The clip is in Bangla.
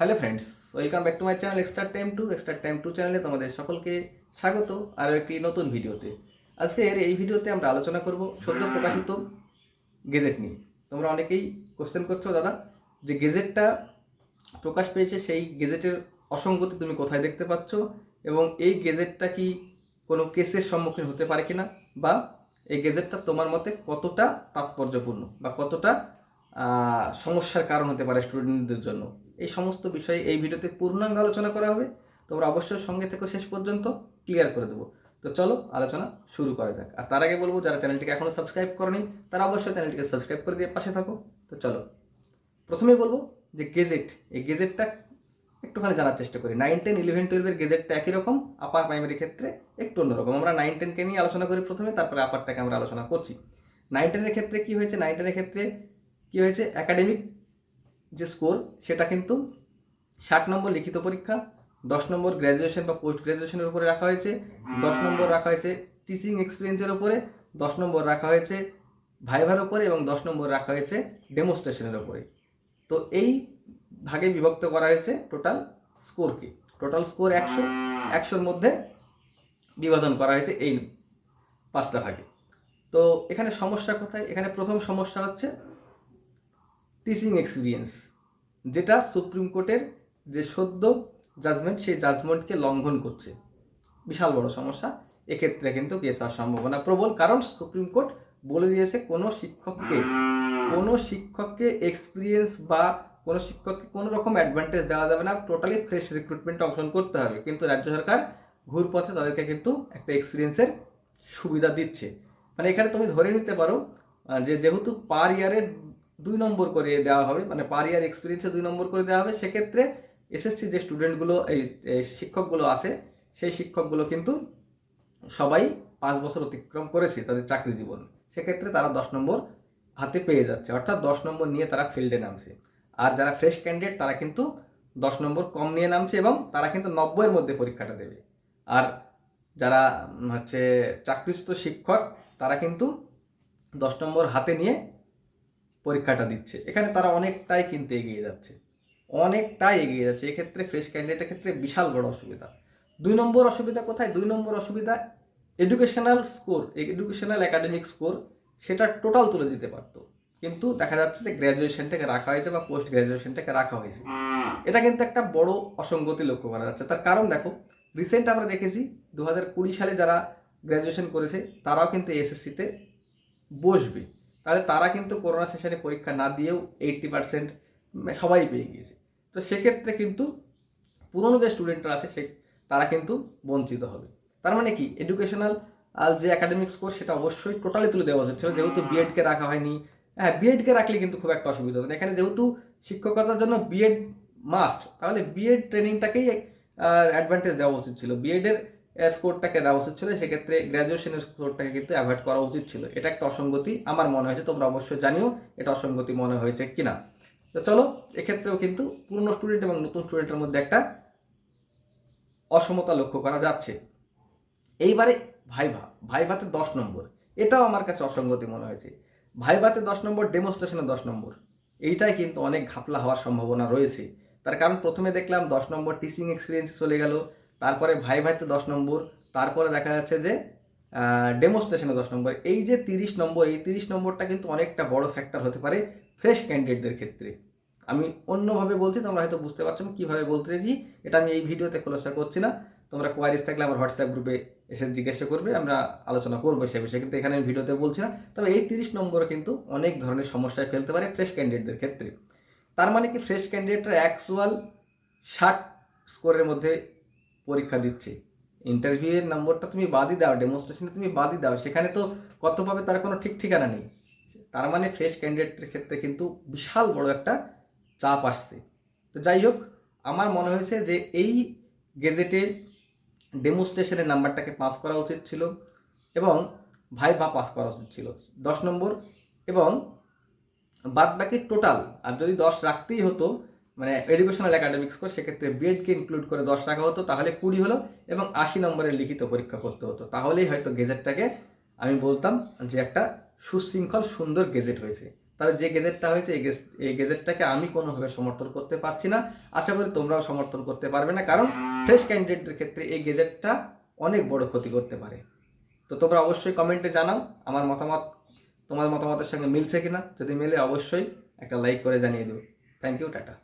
Hello friends, welcome back to my channel extra time two, extra time two চ্যানেলে তোমাদের সকলকে স্বাগত, আরও একটি নতুন ভিডিওতে। আজকের এই ভিডিওতে আমরা আলোচনা করব সদ্য প্রকাশিত গেজেট নিয়ে। তোমরা অনেকেই কোশ্চেন করছ, দাদা, যে গেজেটটা প্রকাশ পেয়েছে, সেই গেজেটের অসঙ্গতি তুমি কোথায় দেখতে পাচ্ছ এবং এই গেজেটটা কি কোনো কেসের সম্মুখীন হতে পারে কিনা বা এই গেজেটটা তোমার মতে কতটা তাৎপর্যপূর্ণ বা কতটা সমস্যার কারণ হতে পারে স্টুডেন্টদের জন্য। এই সমস্ত বিষয়ে এই ভিডিওতে পূর্ণাঙ্গ আলোচনা করা হবে। তোমরা অবশ্যই সঙ্গে থেকে শেষ পর্যন্ত ক্লিয়ার করে দেবো। তো চলো, আলোচনা শুরু করা যাক। আর তার আগে বলব, যারা চ্যানেলটিকে এখনও সাবস্ক্রাইব করেনি, তারা অবশ্যই চ্যানেলটিকে সাবস্ক্রাইব করে দিয়ে পাশে থাকো। তো চলো, প্রথমেই বলব যে গেজেট এই গেজেটটা একটুখানি জানার চেষ্টা করি। নাইন টেন ইলেভেন টুয়েলভের গেজেটটা একই রকম আপার প্রাইমারি ক্ষেত্রে একটু অন্যরকম। আমরা নাইন টেনকে নিয়ে আলোচনা করি প্রথমে, তারপরে আপারটাকে আমরা আলোচনা করছি। নাইন টেনের ক্ষেত্রে কি হয়েছে? নাইন টেনের ক্ষেত্রে কি হয়েছে? একাডেমিক যে স্কোর সেটা কিন্তু ষাট নম্বর লিখিত পরীক্ষা দশ নম্বর গ্র্যাজুয়েশন বা পোস্ট গ্র্যাজুয়েশনের উপরে রাখা হয়েছে দশ নম্বর রাখা হয়েছে টিচিং এক্সপিরিয়েন্সের উপরে দশ নম্বর রাখা হয়েছে ভাইভার উপরে এবং দশ নম্বর রাখা হয়েছে ডেমোস্ট্রেশনের উপরে। তো এই ভাগে বিভক্ত করা হয়েছে টোটাল স্কোরকে টোটাল স্কোর একশো একশোর মধ্যে বিভাজন করা হয়েছে এই পাঁচটা ভাগে। তো এখানে সমস্যা কোথায়? এখানে প্রথম সমস্যা হচ্ছে টিচিং এক্সপিরিয়েন্স যেটা সুপ্রিম কোর্টের যে সদ্য জাজমেন্ট সেই জাজমেন্টকে লঙ্ঘন করছে। বিশাল বড় সমস্যা। এক্ষেত্রে কিন্তু কেস হওয়ার সম্ভাবনা প্রবল, কারণ সুপ্রিম কোর্ট বলে দিয়েছে কোনো শিক্ষককে কোনো শিক্ষককে এক্সপিরিয়েন্স বা কোনো শিক্ষককে কোনো রকম অ্যাডভান্টেজ দেওয়া যাবে না। টোটালি ফ্রেশ রিক্রুটমেন্টে অংশগ্রহণ করতে হবে। কিন্তু রাজ্য সরকার ঘুর পথে তাদেরকে কিন্তু একটা এক্সপিরিয়েন্সের সুবিধা দিচ্ছে। মানে এখানে তুমি ধরে নিতে পারো যে যেহেতু পার ইয়ারে দুই নম্বর করে দেওয়া হবে মানে পার ইয়ার এক্সপিরিয়েন্সে দুই নম্বর করে দেওয়া হবে। সেক্ষেত্রে এসএসসি যে স্টুডেন্টগুলো এই শিক্ষকগুলো আছে, সেই শিক্ষকগুলো কিন্তু সবাই পাঁচ বছর অতিক্রম করেছে তাদের চাকরি জীবন। সেক্ষেত্রে তারা দশ নম্বর হাতে পেয়ে যাচ্ছে, অর্থাৎ দশ নম্বর নিয়ে তারা ফিল্ডে নামছে। আর যারা ফ্রেশ ক্যান্ডিডেট তারা কিন্তু দশ নম্বর কম নিয়ে নামছে এবং তারা কিন্তু নব্বইয়ের মধ্যে পরীক্ষাটা দেবে। আর যারা হচ্ছে চাকরিস্থ শিক্ষক, তারা কিন্তু দশ নম্বর হাতে নিয়ে পরীক্ষাটা দিচ্ছে। এখানে তারা অনেকটাই কিন্তু এগিয়ে যাচ্ছে। অনেকটাই এগিয়ে যাচ্ছে। এক্ষেত্রে ফ্রেশ ক্যান্ডিডেটের ক্ষেত্রে বিশাল বড় অসুবিধা। দুই নম্বর অসুবিধা কোথায়? দুই নম্বর অসুবিধা educational score educational academic score সেটা টোটাল তুলে দিতে পারতো। কিন্তু দেখা যাচ্ছে যে গ্র্যাজুয়েশনটাকে রাখা হয়েছে বা পোস্ট গ্র্যাজুয়েশনটাকে রাখা হয়েছে। এটা কিন্তু একটা বড় অসঙ্গতি লক্ষ্য করা যাচ্ছে। তার কারণ দেখো রিসেন্ট আমরা দেখেছি দু সালে যারা গ্র্যাজুয়েশন করেছে, তারাও কিন্তু এসএসসিতে বসবে। তাহলে তারা কিন্তু করোনা সেশনে পরীক্ষা না দিয়েও এইটটি পার্সেন্ট সবাই পেয়ে গিয়েছে। তো সেক্ষেত্রে কিন্তু পুরনো যে স্টুডেন্টরা আছে সে, তারা কিন্তু বঞ্চিত হবে। তার মানে কি? এডুকেশনাল আর যে একাডেমিক স্কোর সেটা অবশ্যই টোটালি তুলে দেওয়া উচিত ছিল। যেহেতু বিএডকে রাখা হয়নি হ্যাঁ বিএডকে রাখলে কিন্তু খুব একটা অসুবিধা না। এখানে যেহেতু শিক্ষকতার জন্য বিএড মাস্ট তাহলে বিএড ট্রেনিংটাকেই অ্যাডভান্টেজ দেওয়া উচিত ছিল। বিএডের স্কোরটাকে দেওয়া উচিত ছিল, সেক্ষেত্রে গ্র্যাজুয়েশনের স্কোরটাকে কিন্তু অ্যাভয়েড করা উচিত ছিল। এটা একটা অসঙ্গতি, আমার মনে হয়েছে, তোমরা অবশ্যই জানিও এটা অসঙ্গতি মনে হয়েছে কিনা। তো চলো, এক্ষেত্রেও কিন্তু পুরনো স্টুডেন্ট এবং নতুন স্টুডেন্টের মধ্যে একটা অসমতা লক্ষ্য করা যাচ্ছে। এইবারে ভাইভা, ভাইভাতে দশ নম্বর, এটাও আমার কাছে অসঙ্গতি মনে হয়েছে। ভাইভাতে দশ নম্বর ডেমনস্ট্রেশনে দশ নম্বর এইটাই কিন্তু অনেক ঘাপলা হওয়ার সম্ভাবনা রয়েছে। তার কারণ প্রথমে দেখলাম দশ নম্বর টিচিং এক্সপিরিয়েন্স চলে গেল তারপরে ভাই ভাইতে দশ নম্বর, তারপরে দেখা যাচ্ছে যে ডেমোস্ট্রেশনে দশ নম্বর। এই যে তিরিশ নম্বর, এই তিরিশ নম্বরটা কিন্তু অনেকটা বড় ফ্যাক্টর হতে পারে ফ্রেশ ক্যান্ডিডেটদের ক্ষেত্রে। আমি অন্যভাবে বলছি, তোমরা হয়তো বুঝতে পারছ আমি কীভাবে বলতে চাইছি। এটা আমি এই ভিডিওতে খোলাসা করছি না। তোমরা কোয়ারিজ থাকলে আমার হোয়াটসঅ্যাপ গ্রুপে এসে জিজ্ঞাসা করবে, আমরা আলোচনা করব সে বিষয়ে। কিন্তু এখানে আমি ভিডিওতে বলছি না। তবে এই তিরিশ নম্বর কিন্তু অনেক ধরনের সমস্যায় ফেলতে পারে ফ্রেশ ক্যান্ডিডেটদের ক্ষেত্রে। তার মানে কি ফ্রেশ ক্যান্ডিডেটরা অ্যাকচুয়াল ষাট স্কোরের মধ্যে পরীক্ষা দিচ্ছে। ইন্টারভিউয়ের নম্বরটা তুমি বাদই দাও ডেমনস্ট্রেশনে তুমি বাদই দাও। সেখানে তো কত পাবে তার কোনো ঠিক ঠিকানা নেই। তার মানে ফ্রেশ ক্যান্ডিডেটের ক্ষেত্রে কিন্তু বিশাল বড় একটা চাপ আসছে। তো যাই হোক, আমার মনে হয়েছে যে এই গেজেটে ডেমনস্ট্রেশনের নাম্বারটাকে পাস করা উচিত ছিল এবং ভাইভা পাস করা উচিত ছিল। দশ নম্বর এবং বাদ বাকি টোটাল আর যদি দশ রাখতেই হতো মানে এডুকেশনাল একাডেমিক স্কোর সেক্ষেত্রে বিএডকে ইনক্লুড করে দশ রাখা হতো, তাহলে কুড়ি হলো এবং আশি নম্বরের লিখিত পরীক্ষা করতে হতো। তাহলেই হয়তো গেজেটটাকে আমি বলতাম যে একটা সুশৃঙ্খল, সুন্দর গেজেট হয়েছে। তাহলে যে গেজেটটা হয়েছে, এই এই গেজেটটাকে আমি কোনোভাবে সমর্থন করতে পারছি না। আশা করি তোমরাও সমর্থন করতে পারবে না, কারণ ফ্রেশ ক্যান্ডিডেটদের ক্ষেত্রে এই গেজেটটা অনেক বড় ক্ষতি করতে পারে। তো তোমরা অবশ্যই কমেন্টে জানাও, আমার মতামত তোমার মতামতের সঙ্গে মিলছে কিনা। যদি মেলে, অবশ্যই একটা লাইক করে জানিয়ে দেবে থ্যাংক ইউ টাটা।